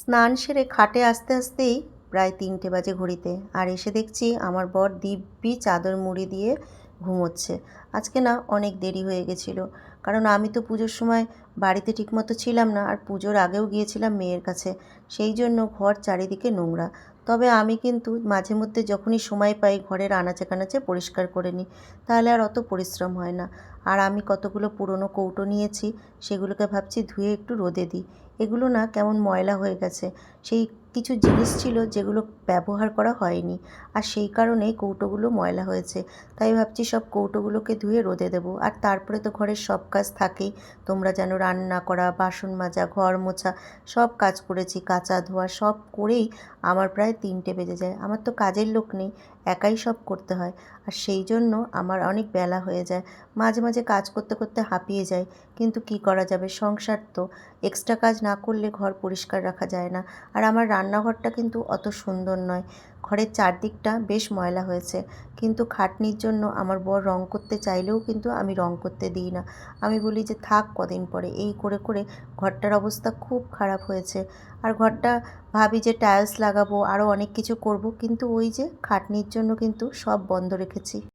স্নান সেরে খাটে আসতে আসতেই প্রায় তিনটে বাজে ঘড়িতে, আর এসে দেখছি আমার বর দিব্যি চাদর মুড়ি দিয়ে ঘুমোচ্ছে। আজকে না অনেক দেরি হয়ে গেছিল, কারণ আমি তো পুজোর সময় বাড়িতে ঠিকমতো ছিলাম না, আর পুজোর আগেও গিয়েছিলাম মেয়ের কাছে। সেই জন্য ঘর চারিদিকে নোংরা। তবে আমি কিন্তু মাঝে মধ্যে যখনই সময় পাই ঘরের আনাচে কানাচে পরিষ্কার করে নিই, তাহলে আর অত পরিশ্রম হয় না। আর আমি কতগুলো পুরনো কৌটো নিয়েছি, সেগুলোকে ভাবছি ধুয়ে একটু রোদে দিই। এগুলো না কেমন ময়লা হয়ে গেছে। সেই কিছু জিনিস ছিল যেগুলো ব্যবহার করা হয়নি। আর সেই কারণেই কৌটোগুলো ময়লা হয়েছে। তাই ভাবছি সব কৌটোগুলোকে ধুয়ে রোদে দেবো। আর তারপরে তো ঘরের সব কাজ থাকেই। তোমরা যেন রান্না করা, বাসন মাজা, ঘর মোছা, সব কাজ করেছি। কাচা ধোয়া সব করেই আমার প্রায় তিনটে বেজে যায়। আমার তো কাজের লোক নেই। একাই সব করতে হয়। আর সেই জন্য আমার অনেক বেলা হয়ে যায়। মাঝে মাঝে কাজ করতে করতে হাঁপিয়ে যায় কিন্তু কি করা যাবে? সংসার তো। এক্সট্রা কাজ না করলে ঘর পরিষ্কার রাখা যায় না। আর আমার রান্নাঘরটা কিন্তু অত সুন্দর নয়। ঘরের চারদিকটা বেশ ময়লা হয়েছে। কিন্তু খাটনির জন্য আমার বর রং করতে চাইলেও কিন্তু আমি রং করতে দিই না। আমি বলি যে, থাক কদিন পরে। এই করে করে ঘরটার অবস্থা খুব খারাপ হয়েছে। আর ঘরটা ভাবি যে, টাইলস লাগাবো আরও অনেক কিছু করব। কিন্তু ওই যে, খাটনির জন্য কিন্তু সব বন্ধ রেখেছি।